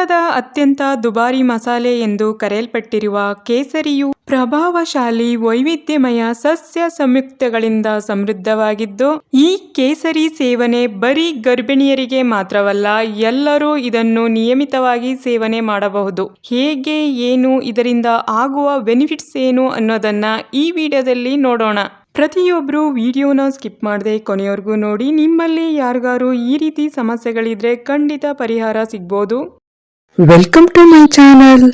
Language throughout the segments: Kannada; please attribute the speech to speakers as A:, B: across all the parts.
A: ವಿಶ್ವದ ಅತ್ಯಂತ ದುಬಾರಿ ಮಸಾಲೆ ಎಂದು ಕರೆಯಲ್ಪಟ್ಟಿರುವ ಕೇಸರಿಯು ಪ್ರಭಾವಶಾಲಿ ವೈವಿಧ್ಯಮಯ ಸಸ್ಯ ಸಂಯುಕ್ತಗಳಿಂದ ಸಮೃದ್ಧವಾಗಿದ್ದು, ಈ ಕೇಸರಿ ಸೇವನೆ ಬರೀ ಗರ್ಭಿಣಿಯರಿಗೆ ಮಾತ್ರವಲ್ಲ, ಎಲ್ಲರೂ ಇದನ್ನು ನಿಯಮಿತವಾಗಿ ಸೇವನೆ ಮಾಡಬಹುದು. ಹೇಗೆ, ಏನು, ಇದರಿಂದ ಆಗುವ ಬೆನಿಫಿಟ್ಸ್ ಏನು ಅನ್ನೋದನ್ನ ಈ ವಿಡಿಯೋದಲ್ಲಿ ನೋಡೋಣ. ಪ್ರತಿಯೊಬ್ಬರು ವಿಡಿಯೋನ ಸ್ಕಿಪ್ ಮಾಡದೆ ಕೊನೆಯವರೆಗೂ ನೋಡಿ, ನಿಮ್ಮಲ್ಲಿ ಯಾರಿಗಾರು ಈ ರೀತಿ ಸಮಸ್ಯೆಗಳಿದ್ರೆ ಖಂಡಿತ ಪರಿಹಾರ ಸಿಗ್ಬೋದು. ವೆಲ್ಕಮ್ ಟು ಮೈ ಚಾನಲ್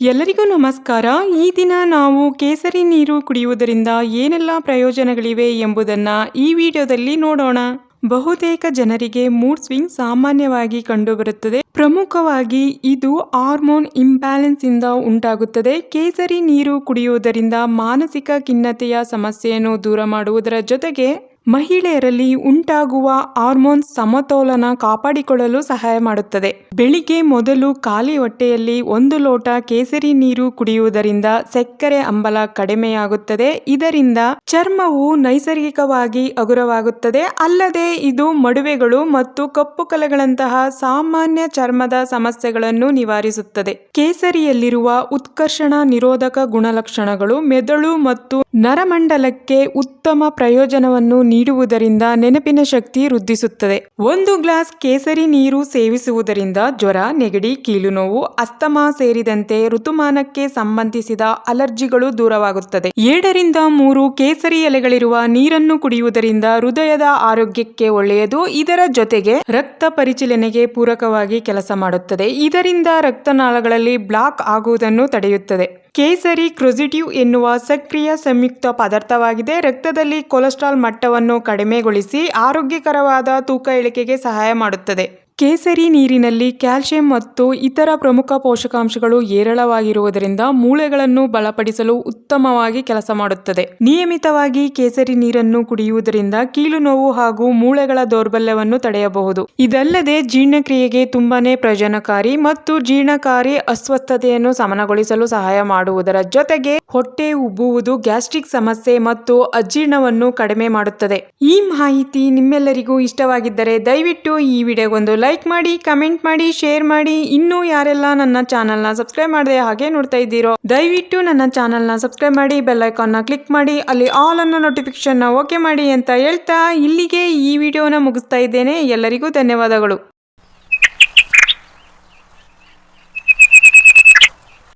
A: ಎಲ್ಲರಿಗೂ ನಮಸ್ಕಾರ. ಈ ದಿನ ನಾವು ಕೇಸರಿ ನೀರು ಕುಡಿಯುವುದರಿಂದ ಏನೆಲ್ಲ ಪ್ರಯೋಜನಗಳಿವೆ ಎಂಬುದನ್ನು ಈ ವಿಡಿಯೋದಲ್ಲಿ ನೋಡೋಣ. ಬಹುತೇಕ ಜನರಿಗೆ ಮೂಡ್ ಸ್ವಿಂಗ್ ಸಾಮಾನ್ಯವಾಗಿ ಕಂಡುಬರುತ್ತದೆ. ಪ್ರಮುಖವಾಗಿ ಇದು ಹಾರ್ಮೋನ್ ಇಂಬ್ಯಾಲೆನ್ಸ್ ಇಂದ ಉಂಟಾಗುತ್ತದೆ. ಕೇಸರಿ ನೀರು ಕುಡಿಯುವುದರಿಂದ ಮಾನಸಿಕ ಖಿನ್ನತೆಯ ಸಮಸ್ಯೆಯನ್ನು ದೂರ ಮಾಡುವುದರ ಜೊತೆಗೆ ಮಹಿಳೆಯರಲ್ಲಿ ಉಂಟಾಗುವ ಹಾರ್ಮೋನ್ ಸಮತೋಲನ ಕಾಪಾಡಿಕೊಳ್ಳಲು ಸಹಾಯ ಮಾಡುತ್ತದೆ. ಬೆಳಿಗ್ಗೆ ಮೊದಲು ಖಾಲಿ ಹೊಟ್ಟೆಯಲ್ಲಿ ಒಂದು ಲೋಟ ಕೇಸರಿ ನೀರು ಕುಡಿಯುವುದರಿಂದ ಸಕ್ಕರೆ ಅಂಬಲ ಕಡಿಮೆಯಾಗುತ್ತದೆ. ಇದರಿಂದ ಚರ್ಮವು ನೈಸರ್ಗಿಕವಾಗಿ ಹಗುರವಾಗುತ್ತದೆ. ಅಲ್ಲದೆ ಇದು ಮಡುವೆಗಳು ಮತ್ತು ಕಪ್ಪು ಕಲೆಗಳಂತಹ ಸಾಮಾನ್ಯ ಚರ್ಮದ ಸಮಸ್ಯೆಗಳನ್ನು ನಿವಾರಿಸುತ್ತದೆ. ಕೇಸರಿಯಲ್ಲಿರುವ ಉತ್ಕರ್ಷಣ ನಿರೋಧಕ ಗುಣಲಕ್ಷಣಗಳು ಮೆದುಳು ಮತ್ತು ನರಮಂಡಲಕ್ಕೆ ಉತ್ತಮ ಪ್ರಯೋಜನವನ್ನು ನೀಡುವುದರಿಂದ ನೆನಪಿನ ಶಕ್ತಿ ವೃದ್ಧಿಸುತ್ತದೆ. ಒಂದು ಗ್ಲಾಸ್ ಕೇಸರಿ ನೀರು ಸೇವಿಸುವುದರಿಂದ ಜ್ವರ, ನೆಗಡಿ ಕೀಲು ನೋವು ಅಸ್ತಮಾ ಸೇರಿದಂತೆ ಋತುಮಾನಕ್ಕೆ ಸಂಬಂಧಿಸಿದ ಅಲರ್ಜಿಗಳು ದೂರವಾಗುತ್ತದೆ. ಎರಡರಿಂದ ಮೂರು ಕೇಸರಿ ಎಲೆಗಳಿರುವ ನೀರನ್ನು ಕುಡಿಯುವುದರಿಂದ ಹೃದಯದ ಆರೋಗ್ಯಕ್ಕೆ ಒಳ್ಳೆಯದು. ಇದರ ಜೊತೆಗೆ ರಕ್ತ ಪರಿಚಲನೆಗೆ ಪೂರಕವಾಗಿ ಕೆಲಸ ಮಾಡುತ್ತದೆ. ಇದರಿಂದ ರಕ್ತನಾಳಗಳಲ್ಲಿ ಬ್ಲಾಕ್ ಆಗುವುದನ್ನು ತಡೆಯುತ್ತದೆ. ಕೇಸರಿ ಕ್ರೊಸಿಟಿವ್ ಎನ್ನುವ ಸಕ್ರಿಯ ಸಂಯುಕ್ತ ಪದಾರ್ಥವಾಗಿದೆ. ರಕ್ತದಲ್ಲಿ ಕೊಲೆಸ್ಟ್ರಾಲ್ ಮಟ್ಟವನ್ನು ಕಡಿಮೆಗೊಳಿಸಿ ಆರೋಗ್ಯಕರವಾದ ತೂಕ ಇಳಿಕೆಗೆ ಸಹಾಯ ಮಾಡುತ್ತದೆ. ಕೇಸರಿ ನೀರಿನಲ್ಲಿ ಕ್ಯಾಲ್ಸಿಯಂ ಮತ್ತು ಇತರ ಪ್ರಮುಖ ಪೋಷಕಾಂಶಗಳು ಏರಳವಾಗಿರುವುದರಿಂದ ಮೂಳೆಗಳನ್ನು ಬಲಪಡಿಸಲು ಉತ್ತಮವಾಗಿ ಕೆಲಸ ಮಾಡುತ್ತದೆ. ನಿಯಮಿತವಾಗಿ ಕೇಸರಿ ನೀರನ್ನು ಕುಡಿಯುವುದರಿಂದ ಕೀಲು ನೋವು ಹಾಗೂ ಮೂಳೆಗಳ ದೌರ್ಬಲ್ಯವನ್ನು ತಡೆಯಬಹುದು. ಇದಲ್ಲದೆ ಜೀರ್ಣಕ್ರಿಯೆಗೆ ತುಂಬಾನೇ ಪ್ರಯೋಜನಕಾರಿ ಮತ್ತು ಜೀರ್ಣಕಾರಿ ಅಸ್ವಸ್ಥತೆಯನ್ನು ಸಮನಗೊಳಿಸಲು ಸಹಾಯ ಮಾಡುವುದರ ಜೊತೆಗೆ ಹೊಟ್ಟೆ ಉಬ್ಬುವುದು ಗ್ಯಾಸ್ಟ್ರಿಕ್ ಸಮಸ್ಯೆ ಮತ್ತು ಅಜೀರ್ಣವನ್ನು ಕಡಿಮೆ ಮಾಡುತ್ತದೆ. ಈ ಮಾಹಿತಿ ನಿಮ್ಮೆಲ್ಲರಿಗೂ ಇಷ್ಟವಾಗಿದ್ದರೆ ದಯವಿಟ್ಟು ಈ ವಿಡಿಯೋಗೊಂದು ಲೈಕ್ ಮಾಡಿ ಕಮೆಂಟ್ ಮಾಡಿ ಶೇರ್ ಮಾಡಿ. ಇನ್ನೂ ಯಾರೆಲ್ಲ ನನ್ನ ಚಾನಲ್ನ ಸಬ್ಸ್ಕ್ರೈಬ್ ಮಾಡದೆ ಹಾಗೆ ನೋಡ್ತಾ ಇದ್ದೀರೋ, ದಯವಿಟ್ಟು ನನ್ನ ಚಾನಲ್ನ ಸಬ್ಸ್ಕ್ರೈಬ್ ಮಾಡಿ ಬೆಲ್ ಐಕಾನ್ನ ಕ್ಲಿಕ್ ಮಾಡಿ. ಅಲ್ಲಿ ಆಲ್ ಅನ್ನೋ ನೋಟಿಫಿಕೇಶನ್ ಓಕೆ ಮಾಡಿ ಅಂತ ಹೇಳ್ತಾ ಇಲ್ಲಿಗೆ ಈ ವಿಡಿಯೋನ ಮುಗಿಸ್ತಾ ಇದ್ದೇನೆ. ಎಲ್ಲರಿಗೂ ಧನ್ಯವಾದಗಳು.